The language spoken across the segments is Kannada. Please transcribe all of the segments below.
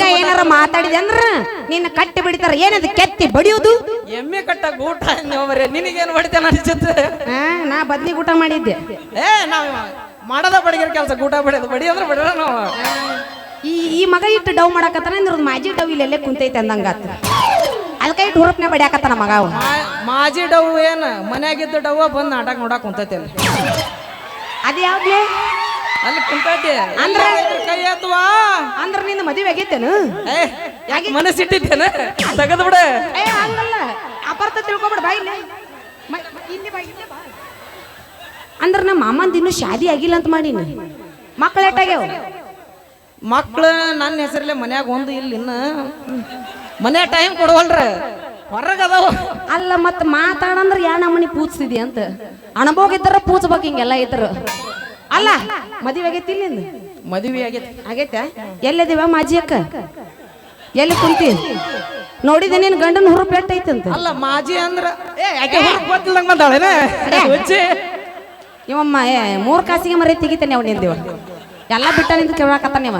ಹಿಂಗ ಏನಾರ ಮಾತಾಡಿದೆ ಅಂದ್ರ ನಿನ್ನ ಕಟ್ಟಿ ಬಿಡ್ತಾರ. ಏನದು ಕೆತ್ತಿ ಬಡಿಯೋದು? ಎಮ್ಮೆ ಕಟ್ಟ ಊಟ ನಿನಗೆ ನಿನಗೇನು ಹೊಡಿತೇನೆ ಅನಿಸುತ್ತೆ? ನಾ ಬದ್ನಿ ಊಟ ಮಾಡಿದ್ದೆ. ಏ ನಾವ್ ಮಾಡದ ಬಡಗಿರ ಕೆಲಸ ಊಟ ಬಡಿಯೋದು. ಬಡಿ ಅಂದ್ರೆ ಬಿಡಲ್ಲ ನಾವು. ಈ ಈ ಮಗ ಇಟ್ಟು ಡವ್ ಮಾಡಕತ್ತಾನ? ಅಂದ್ರ ಮಾಜಿ ಡವ್ ಇಲ್ಲೆಲ್ಲೇ ಕುಂತೈತೆ ಅಂದಂಗಾತ. ಅದಕ್ಕೆ ಇಟ್ಟು ಹುರಪ್ನೆ ಬಡಿಯಾಕತ್ತಾನ ಮಗ ಅವ ಮಾಜಿ ಡವ್ ಏನು? ಮನ್ಯಾಗಿದ್ದ ಡವ್ವ ಬಂದು ನಾಟಕ ನೋಡಕ್ ಕುಂತೈತೆ ಅಲ್ಲಿ. ಅದು ಯಾವ್ದೇ ಅಲ್ಲಿ ಕುಂತೈತಿ ಅಂದ್ರೆ? ಕೈ ಅಥವಾ ಅಂದ್ರ ನಿನ್ನ ಮದುವೆ ಆಗೈತೇನು? ಮನಸ್ಸಿಟ್ಟಿದ್ದೇನ? ತೆಗೆದು ಬಿಡ. ಏ ಹಂಗಲ್ಲ. ಅಪಾರ್ಥ ತಿಳ್ಕೊಬಿಡ ಬಾಯಿ ಇಲ್ಲಿ. ಬಾಯಿ ಅಂದ್ರೆ ನಮ್ಮ ಮಾಮಂದ ಇನ್ನೂ ಶಾದಿ ಆಗಿಲ್ಲ ಅಂತ ಮಾಡೀನಿ ಮಕ್ಳು ಎಟ್ಟಾಗ್ಯಾವ ಮಕ್ಳು ನನ್ನ ಹೆಸರಲ್ಲೇ ಮನ್ಯಾಗ ಒಂದು ಇಲ್ಲ ಇನ್ನ. ಮನೆ ಟೈಮ್ ಕೊಡವಲ್ರ. ಹೊರಗ ಅದಾವ. ಅಲ್ಲ ಮತ್ತೆ ಮಾತಾಡಂದ್ರ ಯಾ ನಮ್ಮನಿ ಪೂಜ್ತಿದಿ ಅಂತ. ಅನುಭವ ಇದ್ದರ ಪೂಜ್ಬೇಕು ಹಿಂಗೆಲ್ಲ ಇದ್ರ. ಅಲ್ಲ ಮದುವೆ ಆಗೈತಿ ಇಲ್ಲಿಂದ ಮದುವೆ ಆಗೈತಿ? ಆಗೈತ ಎಲ್ಲದಿವ ಮಾಜಿ ಅಕ್ಕ? ಎಲ್ಲಿ ಕುಂತಿ? ನೋಡಿದೆ ನಿನ್ ಗಂಡನ ಹುರು ಪೆಟ್ಟೈತಂತ ಅಲ್ಲ ಮಾಜಿ ಅಂದ್ರ ಏ ಯಾಕೆ ಗೊತ್ತಿಲ್ಲಂಗ ಇವಮ್ಮ ಏ ಮೂರು ಕಾಸಿಗೆ ಮರಿ ತೆಗಿತಾನೆ ಅವ್ ನಿಂದಿವ ಎಲ್ಲ ಬಿಟ್ಟ ನಿಂದು ಕೇಳಾಕತ್ತಾನ ಇವ.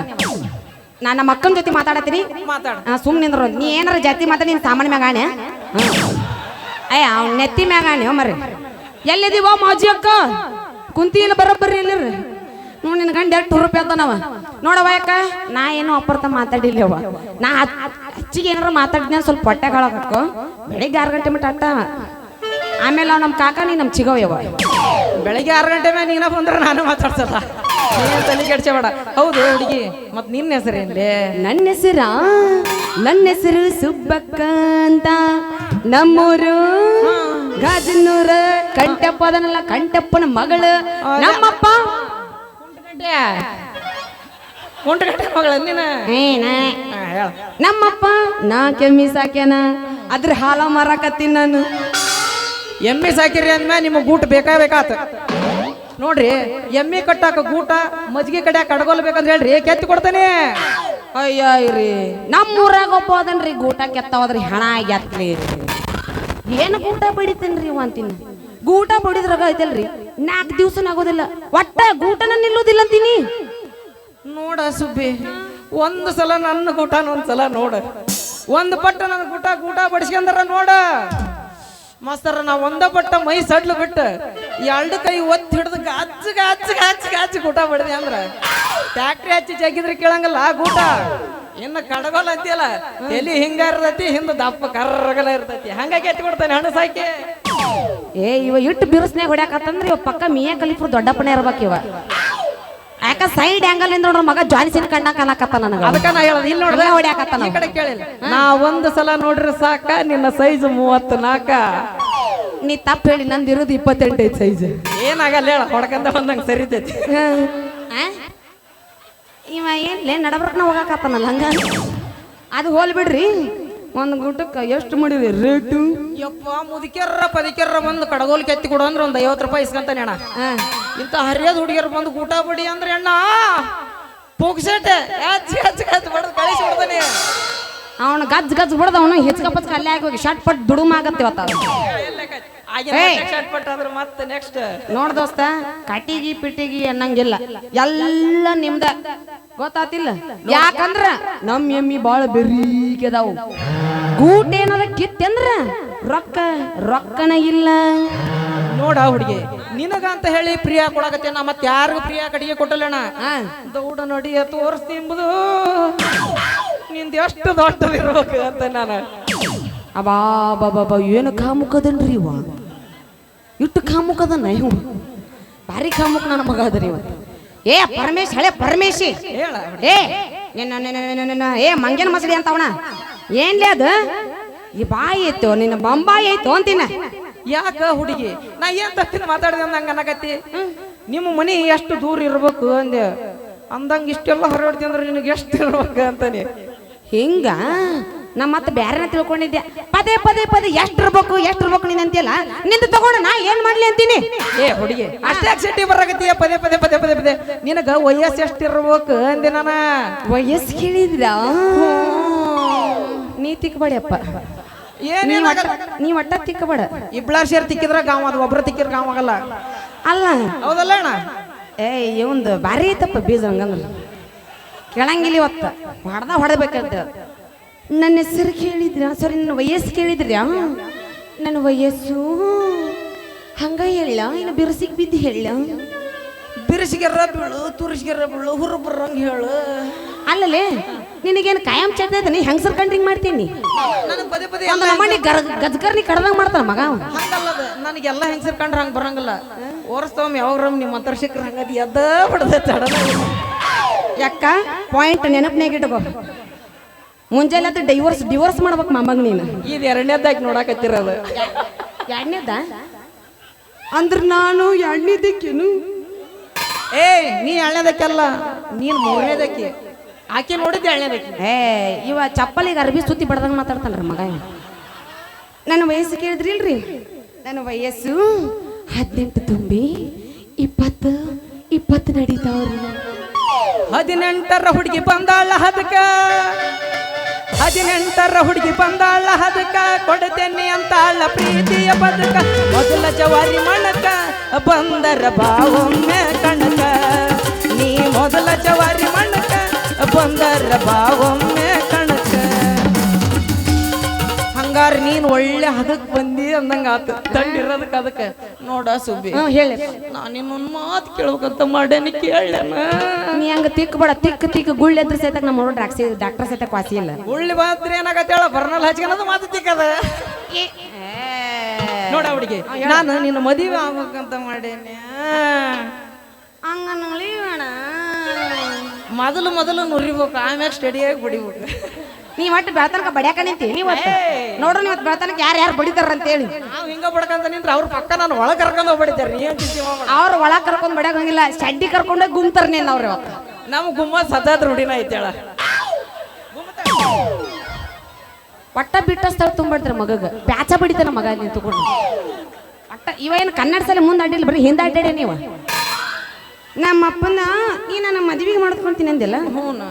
ನಾನು ನಮ್ಮ ಅಕ್ಕನ ಜೊತೆ ಮಾತಾಡತ್ತೀನಿ. ಸುಮ್ಮನೆ ನಿಂದ್ರು. ನೀ ಏನಾರ ಜಾತಿ ಮಾತಾಡಿ ನೀನ್ ಸಾಮಾನ್ಯ ಮ್ಯಾಗಾಣೆ ಅಯ್ಯ ಅವ್ನ ನೆತ್ತಿ ಮ್ಯಾಗಾಣೆ ಮರಿ ಎಲ್ಲಿದೀವ ಮಾಜಿ ಅಕ್ಕ? ಕುಂತಿ ಇಲ್ಲ ಬರೋಬ್ಬರಿ ಇಲ್ಲ ನೋಡಿ ನಿನ್ ಗಂಡ ಎಷ್ಟು ರೂಪಾಯಿ ಅದಾನವ. ನೋಡವ ಯಾಕ? ನಾ ಏನು ಅಪ್ಪರ್ತ ಮಾತಾಡಿಲ್ಲವ ನಾ ಹಚ್ಚಿಗೆ ಏನಾರು ಮಾತಾಡಿದ್ನ ಸ್ವಲ್ಪ ಹೊಟ್ಟೆ ಹಾಕೋ ಬೆಳಿಗ್ಗೆ ಆರು ಗಂಟೆ ಮಟ್ಟ ಅಟ್ಟ ಆಮೇಲೆ ನಮ್ ನಮ್ಮ ಕಾಕ ನೀ ನಮ್ಮ ಚಿಗವ್ಯವ. ಬೆಳಿಗ್ಗೆ ಆರು ಗಂಟೆ ಮೇಲೆ ನೀನ ಬಂದ್ರೆ ನಾನು ಮಾತಾಡ್ಸಲ್ಲ. ನೀನ್ ತಲೆ ಕೆಡ್ಸಬೇಡ ಹೌದು ಹುಡುಗಿ ಮತ್ ನಿನ್ನ ಹೆಸರೇನ್ಲೇ ನನ್ನ ಹೆಸರ? ನನ್ನ ಹೆಸರು ಸುಬ್ಬಕ್ಕ ಅಂತ. ನಮ್ಮೂರು ಗಾಜನೂರ. ಕಂಟಪ್ಪ ಅದನಲ್ಲ ಕಂಟಪ್ಪನ ಮಗಳು ನಮ್ಮಪ್ಪ. ನಮ್ಮಪ್ಪ ನಾ ಕೆಮ್ಮಿ ಸಾಕ್ಯಾನ. ಅದ್ರ ಹಾಲ ಮಾರಾಕತ್ತೀನಿ ನಾನು. ಎಮ್ಮೆ ಸಾಕಿರಿ ಅಂದ್ಮೇಲೆ ನಿಮ್ಗೆ ಗೂಟ ಬೇಕಾ ಬೇಕಾತ. ನೋಡ್ರಿ ಎಮ್ಮೆ ಕಟ್ಟಾಕ ಗೂಟ ಮಜ್ಗೆ ಕಡೆ ಕಡ್ಗೋಲ್ ಬೇಕಂದ್ರೆ ಹೇಳ್ರಿ ಕೆತ್ತಿ ಕೊಡ್ತೇನೆ. ಅಯ್ಯ ರೀ ನಮ್ಮೂರಾಗ ಒಬ್ಬ ಅದನ್ರಿ ಗೂಟ ಕೆತ್ತವದ್ರಿ ಹಣ ಆಗ್ಯಾತ್ರಿ ಏನು ಗೂಟ ಬಡಿತೇನ್ರಿ ರೀ ಅಂತೀನಿ ಗೂಟ ಬಡಿದ್ರಾಗ ಐತಲ್ರಿ. ನಾಲ್ಕು ದಿವ್ಸನ ಆಗೋದಿಲ್ಲ. ಒಟ್ಟ ಗೂಟನ ನಿಲ್ಲೋದಿಲ್ಲ ಅಂತೀನಿ ನೋಡ ಸುಬ್ಬಿ, ಒಂದು ಸಲ ನನ್ನ ಗೂಟ ಒಂದ್ಸಲ ನೋಡ. ಒಂದು ಪಟ್ಟ ನನ್ನ ಗೂಟ ಗೂಟ ಬಡಿಸ್ಕೊಂಡಾರ ನೋಡ. ಮಾಸ್ತರ, ನಾ ಒಂದ ಪಟ್ಟ ಮೈ ಸಡ್ಲು ಬಿಟ್ಟು ಎರಡು ಕೈ ಒತ್ತಿ ಹಿಡ್ದು ಗಾಚ್ ಗಾಚ್ ಗಾಚ್ ಗಾಚ್ ಗೂಟ ಬಡಿದೆ ಅಂದ್ರ. ಟ್ಯಾಕ್ಟ್ರಿ ಹಚ್ಚಿ ಜಗಿದ್ರೆ ಕೇಳಂಗಲ್ಲ ಆ ಗೂಟ. ಇನ್ನ ಕಡಗೋಲ್ ಅಂತಿಯಲ್ಲ ಎಲ್ಲಿ ಹಿಂಗ ಇರ್ತೈತಿ ಹಿಂದ ದಪ್ಪ ಕರ್ರಗಲ ಇರ್ತೈತಿ. ಹಂಗಾಗಿ ಎತ್ತಿ ಕೊಡ್ತಾನೆ ಹಣ್ಣು ಸಾಕಿ. ಏ ಇವ ಇಟ್ಟು ಬಿರುಸ್ನ್ಯಾಗ ಹೊಡ್ಯಾಕತ್ತಂದ್ರೆ ಇವ ಪಕ್ಕ ಮಿಯಾ ಕಲಿಫ್ರು ದೊಡ್ಡಪ್ಪನೇ ಇರ್ಬೇಕು ಇವ. ಯಾಕ ಸೈಡ್ ಆಂಗಲ್ ಇಂದ ನೋಡ್ರ ಮಗ ಜಾನ್ಸಿನ್ ಕಣ್ಣ ಕಾಣಕತ್ತ ನನಗ. ಅದಕ್ಕ ನಾ ಹೇಳೋದು ಇಲ್ಲಿ ನೋಡ್ದ ಹೊಡ್ಯಾಕತ್ತ ಈ ಕಡೆ ಕೇಳಿಲ್ಲ. ನಾ ಒಂದು ಸಲ ನೋಡ್ರಿ ಸಾಕ ನಿನ್ನ ಸೈಜ್ ಮೂವತ್ತು ನಾಕ ನೀ ತಪ್ಪು ಹೇಳಿ ನಂದು ಇರೋದು ಇಪ್ಪತ್ತೆಂಟು ಐದು ಸೈಜ್ ಏನಾಗಲ್ಲ ಹೇಳ ಹೊಡ್ಕಂತ ಬಂದಂಗ ಸರಿತೈತಿ ಇವ ಏನ್ಲೇ ನಡಬರ್ಕನ ಹೋಗಾಕತ್ತಾನಲ್ಲ ಹಂಗ. ಅದು ಹೋಲ್ ಬಿಡ್ರಿ. ಒಂದು ಗುಟಕ್ಕೆ ಎಷ್ಟು ಮಾಡಿರಿ? ರೇಟು ಯಪ್ಪ ಮುದಿಕೆರ್ರ ಪದಿಕೆರ್ರ ಬಂದು ಕಡಗೋಲ್ ಕೆತ್ತಿ ಕೊಡು ಅಂದ್ರೆ ಒಂದ್ ಐವತ್ತು ರೂಪಾಯಿ ಇಸ್ಕಂತಾನೆ ಅಣ್ಣ. ಇಂತ ಹರಿಯದ ಹುಡುಗಿಯರು ಬಂದು ಊಟ ಬಿಡಿ ಅಂದ್ರೆ ಅಣ್ಣ ಪುಗ್ಸೆಟ್. ಹಚ್ಚಿ ಹಚ್ಚಿ ಹಚ್ಚಿ ಬಡ್ದು ಕಳಿಸಿ ಬಿಡ್ತಾನೆ. ಅವನು ಗಜ್ ಗಜ್ ಬಿಡದ ಅವನು ಹೆಚ್ಚು ಪಚ್ಕ ಅಲ್ಲೇ ಆಗಿ ಹೋಗಿ. ಶಟ್ ಪಟ್ ದುಡುಮ ಆಗತ್ತೆ ಇವತ್ತ ಮತ್ತೆ ನೆಕ್ಸ್ಟ್ ನೋಡ್ ದೋಸ್ತ ಕಟಿಗಿ ಪಿಟಿಗಿ ಅನ್ನಂಗಿಲ್ಲ. ಎಲ್ಲ ನಿಮ್ದ. ಗೊತ್ತಾತಿಲ್ಲ? ಯಾಕಂದ್ರ ನಮ್ ಎಮ್ಮಿ ಬಾಳ ಬೆರೀಕೆದಾವು ಗೂಟ ಏನಾರ ಕಿತ್ತಂದ್ರ ರೊಕ್ಕ ರೊಕ್ಕನ ಇಲ್ಲ. ನೋಡ ಹುಡುಗಿ ನಿನಗಂತ ಹೇಳಿ ಪ್ರಿಯ ನಾ ಮತ್ತೆ ಯಾರಿಗೂ ಪ್ರಿಯ ಕಡಿಗೆ ಕೊಟ್ಟಲ್ಲಣ್ಣ? ಆ, ದೌಡ ನೋಡಿ ತೋರಿಸ್ತಿ ಎಂಬುದು ನಿಂದ ಎಷ್ಟು ದೊಡ್ಡದಿರ್ಬೇಕು ಅಂತ ನಾನು. ಅಬಾ ಬಾಬಾ ಏನು ಕಾಮುಕದನ್ರಿ ಇವ? ಇಟ್ಟು ಕಾಮುಕದ ನಯು ಭಾರಿ ಕಾಮುಖ ನನ್ನ ಮಗ ಅದರಿ ಇವತ್ತು. ಏ ಪರಮೇಶ್ ಹಳೆ ಪರಮೇಶಿ. ಹೇಳ ಏ ನಿನ್ನ ಏ ಮಂಗನ ಮಸಡಿ ಅಂತವಣ ಏನ್ಲೇ ಅದು? ಈ ಬಾಯಿ ಐತೋ ನಿನ್ನ ಬಂಬಾಯಿ ಐತೋ ಅಂತಿನ. ಯಾಕ ಹುಡುಗಿ? ನಾ ಏನ್ ತಪ್ಪಿನ ಮಾತಾಡಿದೆ ಅಂದಂಗ ಅನ್ನಕತ್ತಿ ನಿಮ್ಮ ಮನೆ ಎಷ್ಟು ದೂರ ಇರ್ಬೇಕು ಅಂದೆ. ಅಂದಂಗ ಇಷ್ಟೆಲ್ಲ ಹೊರಡ್ತಿ ಅಂದ್ರೆ ನಿನಗೆ ಎಷ್ಟು ಇರ್ಬೇಕು ಅಂತಾನೆ. ಹಿಂಗ? ನಾ ಮತ್ತೆ ಬ್ಯಾರೆನ ತಿಳ್ಕೊಂಡಿದ್ದೆ. ಪದೇ ಪದೇ ಪದೇ ಎಷ್ಟು ಇರ್ಬೇಕು ಎಷ್ಟು ಇರ್ಬೇಕು ನೀನ್ ಅಂತೀಯಲ್ಲ? ನಿಂದ ತಗೊಂಡು ನಾ ಏನ್ ಮಾಡ್ಲಿ ಅಂತೀನಿ? ಏ ಹುಡುಗಿ ಅಷ್ಟೇ ಸಿಟಿ ಬರಾಕತ್ತೀಯ ಪದೇ ಪದೇ ಪದೇ ಪದೇ ಪದೇ. ನಿನಗ ವಯಸ್ಸು ಎಷ್ಟು ಇರ್ಬೇಕು ಅಂದೆ ನಾನ. ವಯಸ್ಸು ಕೇಳಿದ್ರ ನೀ ತಿಕ್ಕಬೇಡಪ್ಪ ಏನೇನಾಗಲ್ಲ ನೀ ಒಟ್ಟ ತಿಕ್ಕಬೇಡ ಇಬ್ಳಾರ್ ಸೇರ್ ತಿಕ್ಕಿದ್ರ ಗಾವ ಅದು ಒಬ್ರ ತಿಕ್ಕಿದ್ರ ಗಾವ ಆಗಲ್ಲ. ಅಲ್ಲ. ಹೌದಲ್ಲ ಅಣ್ಣ? ಏ ಇವಂದು ಭಾರಿ ತಪ್ಪ ಬೀಜ ಹಂಗಂದ್ರ. ಕೇಳಂಗಿಲ್ಲ ಇವತ್ತು. ಹೊಡೆದ ಹೊಡಬೇಕಂತ. ನನ್ನ ಹೆಸರು ಕೇಳಿದ್ರ? ಸಾರಿ ನನ್ನ ವಯಸ್ಸು ಕೇಳಿದ್ರ? ನನ್ನ ವಯಸ್ಸು? ಹಂಗ ಹೇಳ ಇನ್ನು ಬಿರುಸಿಗೆ ಬಿದ್ದು ಹೇಳ ಬಿರುಸಿಗೆರ ಬೀಳು ತುರುಸಿಗೆರ ಬೀಳು ಹುರು ಬರಂಗ್ ಹೇಳು. ಅಲ್ಲಲೇ ನಿನಗೇನು ಕಾಯಂ ಚಂದ ನೀ ಹೆಂಗಸರ್ ಕಂಡ್ರಿಂಗ್ ಮಾಡ್ತೀನಿ? ನನಗೆ ಪದೇ ಪದೇ ನಮ್ಮನಿ ಗರ್ ಕಡ್ದಂಗ್ ಮಾಡ್ತಾನ ಮಗ. ಹಂಗಲ್ಲದ ನನಗೆಲ್ಲ ಹೆಂಗಸರ್ ಕಂಡ್ರ ಹಂಗೆ ಬರಂಗಿಲ್ಲ. ಯಾವಾಗ ರಮ್ ನಿಮ್ಮ ಮಂತ್ರ ಹಂಗದು ಎದ್ದ ಬಿಡದ ಯಾಕ? ಪಾಯಿಂಟ್ ನೆನಪನ್ಯಾಗ ಇಟ್ಕೋ. ಮುಂಜಾನೆ ಅದು ಡೈವರ್ಸ್ ಡಿವೋರ್ಸ್ ಮಾಡ್ಬೇಕು ಮಮ್ಮಗ್ ನೀನು. ಇದು ಎರಡನೇದಾಗಿ ನೋಡಕತ್ತಿರೋದು ಎರಡನೇದ? ಅಂದ್ರ ನಾನು ಎರಡನೇದಕ್ಕೇನು? ಏ ನೀ ಎರಡನೇದಕ್ಕೆಲ್ಲ. ನೀನು ಮೂರನೇದಕ್ಕೆ. ಆಕೆ ನೋಡಿದ್ದೆ ಎರಡನೇದಕ್ಕೆ. ಏ ಇವ ಚಪ್ಪಲಿಗೆ ಅರ್ಬಿ ಸುತ್ತಿ ಬಡ್ದಂಗೆ ಮಾತಾಡ್ತಾನ್ರಿ ಮಗ. ನನ್ನ ವಯಸ್ಸು ಕೇಳಿದ್ರಿಲ್ರಿ? ನನ್ನ ವಯಸ್ಸು ಹದಿನೆಂಟು ತುಂಬಿ ಇಪ್ಪತ್ತು ಇಪ್ಪತ್ತು ನಡೀತಾವ್ರಿ. ಹದಿನೆಂಟರ ಹುಡುಗಿ ಬಂದಾಳ ಹದಕ ಹದಿನೆಂಟರ ಹುಡುಗಿ ಬಂದಾಳ, ಹದಕ ಕೊಡ್ತೇನೆ ಅಂತಾಳ. ಪ್ರೀತಿಯ ಬದುಕ, ಮೊದಲ ಜವಾರಿ ಮಣಕ, ಬಂದರ ಬಾವೊಮ್ಮೆ ಕಣಕ. ನೀ ಮೊದಲ ಜವಾರಿ ಮಣಕ, ಬಂದರ ಬಾವೊಮ್ಮೆ ಹಂಗಾರ ನೀನ್ ಒಳ್ಳೆ ಹದಕ್ ಬಂದಿ ಅಂದಂಗ ಆತು. ತಂಡಿರೋದಕ್ಕೆ ಅದಕ್ಕೆ. ನೋಡ ಸುಬ್ಬಿ ಹೇಳಿ. ನಾನು ನಿನ್ನೊಂದು ಮಾತು ಕೇಳ್ಬೇಕಂತ ಮಾಡೇನಿ ಕೇಳಣ ನೀ ಹಂಗ ತಿಕ್ ಬೇಡ ತಿಕ್ ತಿಕ್ ಗುಳ್ಳ ಎದ್ರ ಸೈತಕ್ ನಮ್ಮ ನೋಡ್ರಿ ಡಾಕ್ಸಿ ಡಾಕ್ಟರ್ ಸೈತಕ್ ವಾಸಿ ಇಲ್ಲ. ಗುಳ್ಳಿ ಬಂದ್ರೆ ಏನಾಗತ್ತೆ ಹೇಳ ಬರ್ನಲ್ ಹಚ್ಕೊಳೋದು ಮಾತು ತಿಕ್ಕದ. ನೋಡ ಹುಡುಗಿ ನಾನು ನಿನ್ನ ಮದುವೆ ಆಗ್ಬೇಕಂತ ಮಾಡೇನಿ ಹಂಗ ನುಳಿ ಮೊದಲು ಮೊದಲು ನುರಿಬೇಕು ಆಮ್ಯಾಗ ಸ್ಟಡಿಯಾಗಿ ಬಿಡಿಬೇಕು ನೀ ಒಟ್ಟು ಬೆಳತನಕ ಬಡ್ಯಾಕ ನಿಂತಿ? ಇವತ್ತು ನೋಡ್ರಿ ಇವತ್ತು ಬೆಳತನಕ ಯಾರು ಯಾರು ಬಡಿತಾರ ಅಂತೇಳಿ. ನಾವು ಹಿಂಗ ಬಡ್ಕಂತ ನಿಂದ್ರೆ ಅವ್ರ ಪಕ್ಕ ನಾನು ಒಳಗೆ ಕರ್ಕೊಂಡು ಬಡಿತಾರ ನೀ ಒಳ. ಅವ್ರು ಒಳಗ್ ಕರ್ಕೊಂಡ್ ಬಡ್ಯಾಕ ಹೋಗಿಲ್ಲ. ಶಡ್ಡಿ ಕರ್ಕೊಂಡ ಗುಮ್ತಾರ ನೀನ್ ಅವ್ರ ಇವತ್ತು ನಮ್ ಗುಮ್ಮ ಸದಾದ ರೂಢಿನ ಐತೇಳ ಪಟ್ಟ ಒಟ್ಟ ಬಿಟ್ಟ ಸ್ಥಳ ತುಂಬಿಡ್ತಾರೆ ಮಗಗ. ಪ್ಯಾಚ ಬಡಿತಾನ ಮಗ ನಿಂತುಕೊಂಡು ತಗೊಂಡು. ಒಟ್ಟ ಇವ ಏನು ಕನ್ನಡ ಸಲ ಮುಂದೆ ಅಡ್ಡಿಲ್ಲ ಬರೀ ಹಿಂದೆ ಅಡ್ಡಾಡಿ ನೀವು? ನಮ್ಮ ಅಪ್ಪನ ನೀ ನನ್ನ ಮದುವೆ ಮಾಡ್ಕೊಂತೀನಿ ಅಂದಿಲ್ಲ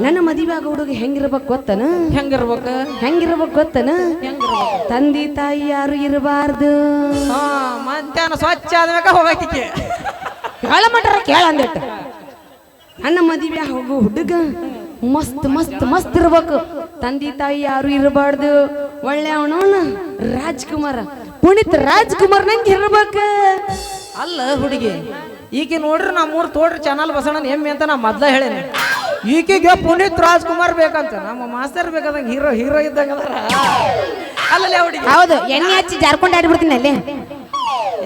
ನನ್ನ ಮದುವೆ ಆಗ ಹುಡುಗ ಹೆಂಗಿರ್ಬೇಕು ಗೊತ್ತನ? ಹೆಂಗಿರ್ಬೇಕು? ಹೆಂಗಿರ್ಬೇಕು ಗೊತ್ತನ? ತಂದಿ ತಾಯಿ ಯಾರು ಇರಬಾರ್ದು. ಮಧ್ಯಾಹ್ನ ಸ್ವಚ್ಛ ಆದ್ಮೇಕ ಹೋಗಕ್ಕೆ ಕೇಳ ಮಟ್ರ ಕೇಳ ಅಂದಿಟ್ಟ ನನ್ನ ಮದುವೆ ಹೋಗೋ ಹುಡುಗ ಮಸ್ತ್ ಮಸ್ತ್ ಮಸ್ತ್ ಇರ್ಬೇಕು. ತಂದೆ ತಾಯಿ ಯಾರು ಇರಬಾರ್ದು. ಒಳ್ಳೆ ಅವನವನ ರಾಜ್ಕುಮಾರ ಪುನೀತ್ ರಾಜ್ಕುಮಾರ್ ನಂಗೆ ಇರ್ಬೇಕು. ಅಲ್ಲ ಹುಡುಗಿ ಈಕೆ ನೋಡ್ರಿ ನಮ್ಮ ಮೂರು ತೋಡ್ರಿ ಚಾನಲ್ ಬಸಣ್ಣ ಎಮ್ಮೆ ಅಂತ ನಾ ಮೊದ್ಲ ಹೇಳೇನಿ. ಈಕೆಗೆ ಪುನೀತ್ ರಾಜ್ಕುಮಾರ್ ಬೇಕಂತ. ನಮ್ಮ ಮಾಸ್ತರ್ ಬೇಕಾದಂಗ ಹೀರೋ ಹೀರೋ ಇದ್ದಂಗ ಅಲ್ಲಲ್ಲಿ ಹುಡುಗಿ. ಹೌದು ಎಣ್ಣೆ ಹಚ್ಚಿ ಜಾರ್ಕೊಂಡು ಆಡ್ಬಿಡ್ತೀನಿ ಅಲ್ಲಿ.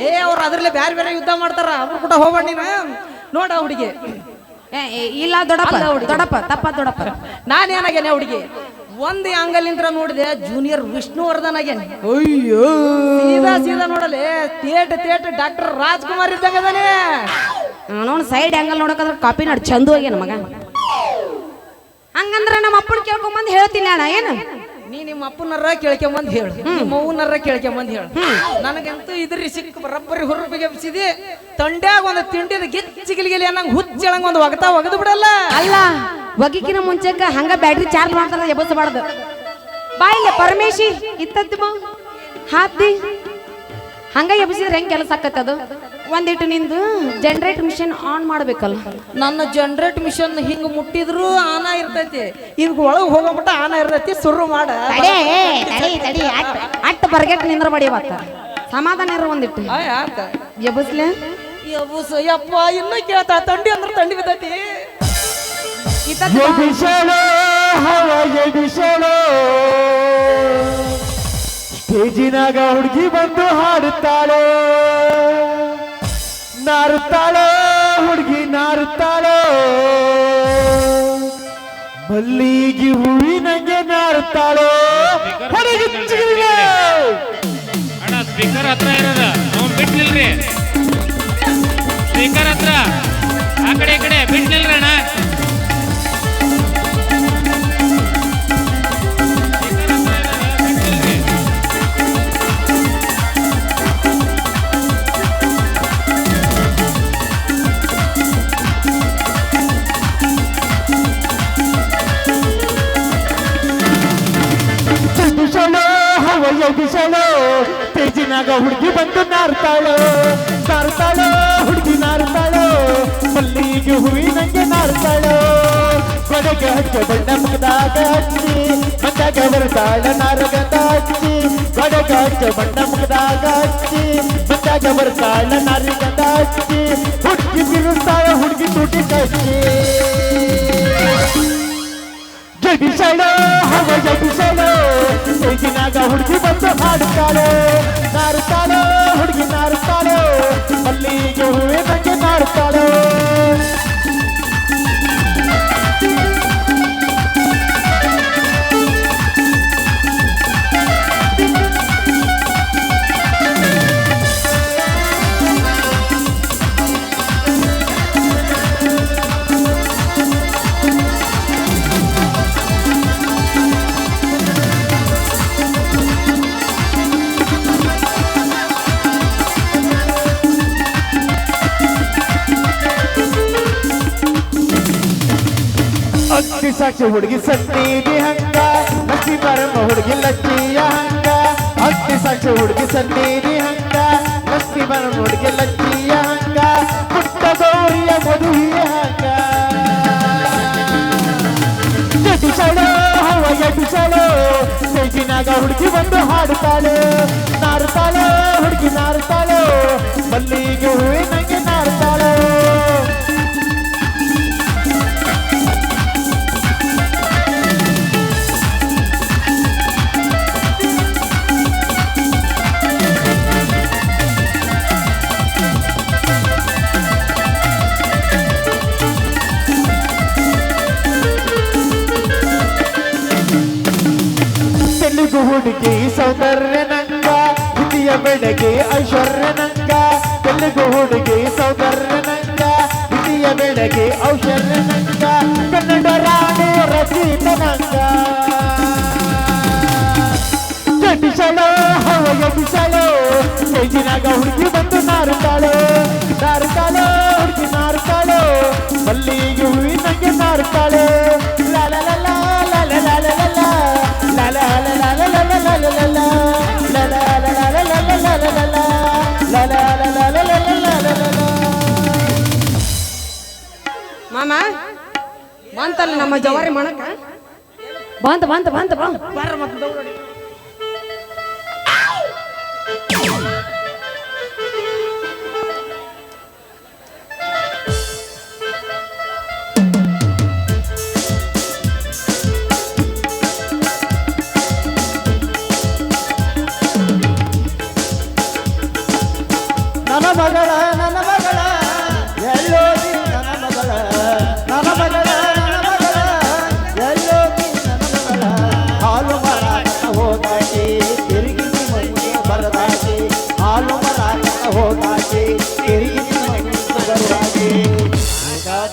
ಏ ಅವ್ರು ಅದ್ರಲ್ಲೇ ಬೇರೆ ಬೇರೆ ಯುದ್ಧ ಮಾಡ್ತಾರ. ಅವ್ರು ಕೂಡ ಹೋಗ್ಬೇಡ ನೀನು. ನೋಡ ಹುಡುಗಿ. ಇಲ್ಲ ದೊಡಪ್ಪ ದೊಡ್ಡಪ್ಪ ತಪ್ಪ ದೊಡ್ಡಪ್ಪ. ನಾನೇನಾಗೇನೆ ಹುಡುಗಿ? ಒಂದು ಆಂಗಲಿಂತ್ರ ನೋಡಿದೆ ಜೂನಿಯರ್ ವಿಷ್ಣುವರ್ಧನ್ ಆಗ್ಯಾನೆ ಅಯ್ಯೋ. ಸೀದಾ ಸೀದಾ ನೋಡಲೆ ತೇಟ್ ತೇಟ್ ಡಾಕ್ಟರ್ ರಾಜ್ಕುಮಾರ್ ಇದ್ದಂಗ ಅದಾನೆ ಅವನವನ್ ಸೈಡ್ ಆಂಗಲ್ ನೋಡಕಂದ್ರೆ ಕಾಪಿ ನಾಡು ಚಂದ ಹೋಗ್ಯಾನ ಮಗ ಹಂಗಂದ್ರ ನಮ್ಮ ಅಪ್ಪನ ಕೇಳ್ಕೊಂಬಂದು ಹೇಳ್ತೀನಿ ಅಣ್ಣ ಏನು? ನೀ ನಿಮ್ಮ ಅಪ್ಪನರ ಕೇಳ್ಕೊಂಬಂದು ಹೇಳು ನಿಮ್ಮ ಅವ್ವನರ ಕೇಳ್ಕೊಂಬಂದು ಹೇಳು. ನನಗಂತೂ ಇದ್ರಿ ಸಿಕ್ಕ ಬರಬ್ಬರಿ ಹುರುಪಿಗೆ ಎಬ್ಸಿದಿ ತಂಡ್ಯಾಗ ಒಂದು ತಿಂಡಿದ ಗಿಚ್ಚಿಗಿಲಿಗಿಲಿ ಅನ್ನಂಗ್ ಹುಚ್ಚಳಂಗ್ ಒಂದು ಒಗತಾ ಒಗದು ಬಿಡಲ್ಲ. ಅಲ್ಲ. ಒಗಿಕಿನ ಮುಂಚೆಕ ಹಂಗ ಬ್ಯಾಟ್ರಿ ಚಾರ್ಜ್ ಮಾಡ್ತಾರ ಎಬ್ಬಸಬಾರ್ದು ಬಾಯಿಲ್ಲ ಪರಮೇಶಿ ಇತ್ತದ್ದು ಹಾತಿ ಹಂಗ ಎಬ್ಸಿದ್ರೆ ಹೆಂಗ್ ಕೆಲಸ ಆಕತ್ತ ಅದು? ಒಂದಿಟ್ಟು ನಿಂದು ಜನರೇಟ್ ಮಿಷನ್ ಆನ್ ಮಾಡ್ಬೇಕಲ್ಲ. ನನ್ನ ಜನರೇಟ್ ಮಿಷನ್ ಹಿಂಗ ಮುಟ್ಟಿದ್ರು ಆನ ಇರ್ತೈತಿ. ಈಗ ಒಳಗೆ ಹೋಗಬಿಟ್ಟ ಆನ ಇರ್ತೈತಿ ಶುರು ಮಾಡ. ಅಟ್ ಬರ್ಗೆಟ್ ನಿಂದ್ರ ಬಡಿ ಇವತ್ತ. ಸಮಾಧಾನ ಇರೋ ಒಂದಿಟ್ಟು ಎಬ್ಬಸ್ಲೆ ಯಬ್ಬುಸ ಯಪ್ಪ ಇನ್ನೂ ಕೇಳ್ತಾ ತಂಡಿ ಅಂದ್ರೆ ತಂಡಿ ಬಿದ್ದೈತಿ. ಎಡಿಸಲು ಹವ ಎಡಿಸಲು ಸ್ಟೇಜಿನಾಗ ಹುಡುಗಿ ಬಂದು ಹಾಡುತ್ತಾಳೆ. ನಾರುತ್ತಾಳೆ, ಹುಡುಗಿ ನಾರುತ್ತಾಳೆ. ಮಲ್ಲಿಗೆ ಹೂವಿನಂಗೆ ನಾರುತ್ತಾಳೆ. ಅಣ್ಣ ಸ್ಪೀಕರ್ ಹತ್ರ ಇರೋದ. ಅವ್ನು ಬಿಟ್ಲಿಲ್ರಿ ಸ್ಪೀಕರ್ ಹತ್ರ. ಆ ಕಡೆ, ಈ ಕಡೆ. ಅಣ್ಣ. ಸ್ಟೇಜಿನಾಗ ಹುಡುಗಿ ಬಂದು ನಾರ್ತಾಳೋ ನಾರ್ತಾಳೋ, ಹುಡುಗಿ ನಾರ್ತಾಳೋ, ಮಲ್ಲಿಗೆ ಹೂವಿನಂಗೆ ನಾರ್ತಾಳೋ. ಕೊಡೆಗೆ ಹಚ್ಚ ಬಣ್ಣ ಮುಖದಾಗ ಹಚ್ಚಿ ಮನ್ಯಾಗ ಬರ್ತಾಳ ನಾರಗದ ಹಚ್ಚಿ ಕೊಡೆಗೆ ಹಚ್ಚ ಬಣ್ಣ ಮುಖದಾಗ ಹಚ್ಚಿ ಮನ್ಯಾಗ ಬರ್ತಾಳ ನಾರಿಗದ ಹಚ್ಚಿ, ಹುಡುಗಿ ತಿರುಸ್ತಾಳ ಹುಡುಗಿ ತುಟಿ ಕಚ್ಚಿ ಬಿಸಳು ಹವಯ ಬಿಸಳು ಈಗಿನಾಗ ಹುಡುಗಿ ಬಂದು ಹಾಡುತ್ತಾಳೆ ನಾರುತ್ತಾಳೆ ಹುಡುಗಿ ನಾರುತ್ತಾಳೆ ಅಲ್ಲಿಗೆ ಹೂವೆ ಬಗ್ಗೆ ನಾರುತ್ತಾಳೆ ಅಗ್ನಿ ಸಾಕ್ಷಿ ಹುಡುಗಿ ಸನ್ನಿಧಿ ಹಂಗ ಲಕ್ಷ್ಮಿ ಬರಮ್ಮ ಹುಡುಗಿ ಲಕ್ಷ್ಮಿಯ ಹಂಗ ಅಗ್ನಿ ಸಾಕ್ಷಿ ಹುಡುಗಿ ಸನ್ನಿಧಿ ಹಂಗ ಲಕ್ಷ್ಮಿ ಬರಮ್ಮ ಹುಡುಗಿ ಲಕ್ಷ್ಮಿಯ ಹಂಗ ಪುಟ್ಟ ಗೌರಿಯ ಮದುವೆಯ ಹಂಗ ಎಟಿಸಳು ಹವ ಎಟಿಸಳು ಸೈಜಿನಾಗ ಹುಡುಗಿ ಬಂದು ಹಾಡುತ್ತಾಳೆ ನಾರುತ್ತಾಳೆ ಹುಡುಗಿ ನಾರುತ್ತಾಳೆ ಮಲ್ಲಿಗೆ ಹೂವಿನಂಗೆ ನಾರುತ್ತಾಳೆ ಕಿಶೋರ್ಯನಂಗ ತೆಲುಗು ಹುಡುಗಿ ಸೌಂದರ್ಯನಂಗ ಹಿರಿಯ ಬೆಳಗ್ಗೆ ಔಷರ್ಯನಂಗ ಕನ್ನಡ ರಾಣಿ ರಸೀತನಂಗ ಜಟಿಸಲೋ ಹವಯ ಬಿಸಲೋ ಜೈಜಿನಾಗ ಹುಡುಗಿ ಬಂದು ನಾರುತ್ತಾಳೋ. ನಾರುತ್ತಾಳೋ, ಹುಡುಗಿ ನಾರುತ್ತಾಳೋ, ಮಲ್ಲಿಗೆ ಹುಡುಗಿ ಹೂವಿನಂಗೆ ನಾರುತ್ತಾಳೆ. ಮಾಮ ಬಂತಲ್ಲ ನಮ್ಮ ಜವಾರಿ ಮಣಕ ಬಂತ ಬಂತ ಬಂತ ಬಂತ.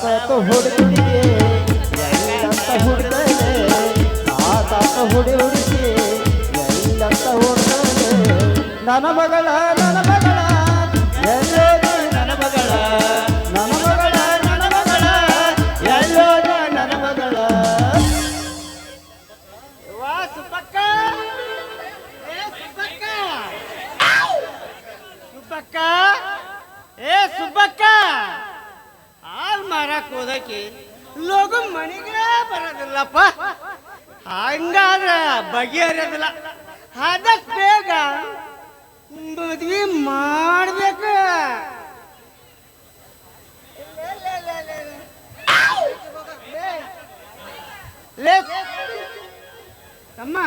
ತಾತ ಹೊಡೆದಿದೆ ಎಲ್ಲಂತ ಹುಡುಗನೆ? ತಾತ ಹೊಡೆ ಹೊಡಿಸಿ ಎಲ್ಲಂತ ಹುಡುಗನೆ? ನನ್ನ ಮಗಳ ನನ್ನ ಮಗಳ ಎಲ್ಲೋದು ನನ್ನ ಮಗಳ? ನನ್ನ ಮಗಳ ನನ್ನ ಮಗಳ ಎಲ್ಲೋದು ನನ್ನ ಮಗಳ? ವಾ ಸುಬ್ಬಕ್ಕ! ಏ ಸುಬ್ಬಕ್ಕ! ಸುಬ್ಬಕ್ಕ! ಏ ಸುಬ್ಬಕ್ಕ! ಹಾಲ್ ಮಾರಕ್ ಹೋದಕ್ಕೆ ಲೋಗು ಮನೆಗೆ ಬರೋದಿಲ್ಲಪ್ಪ ಹಂಗಾದ್ರೆ ಬಗೆಹರಿಯೋದಿಲ್ಲ ಅದಕ್ಕೆ ಬೇಗ ಮದ್ವಿ ಮಾಡ್ಬೇಕು ತಮ್ಮ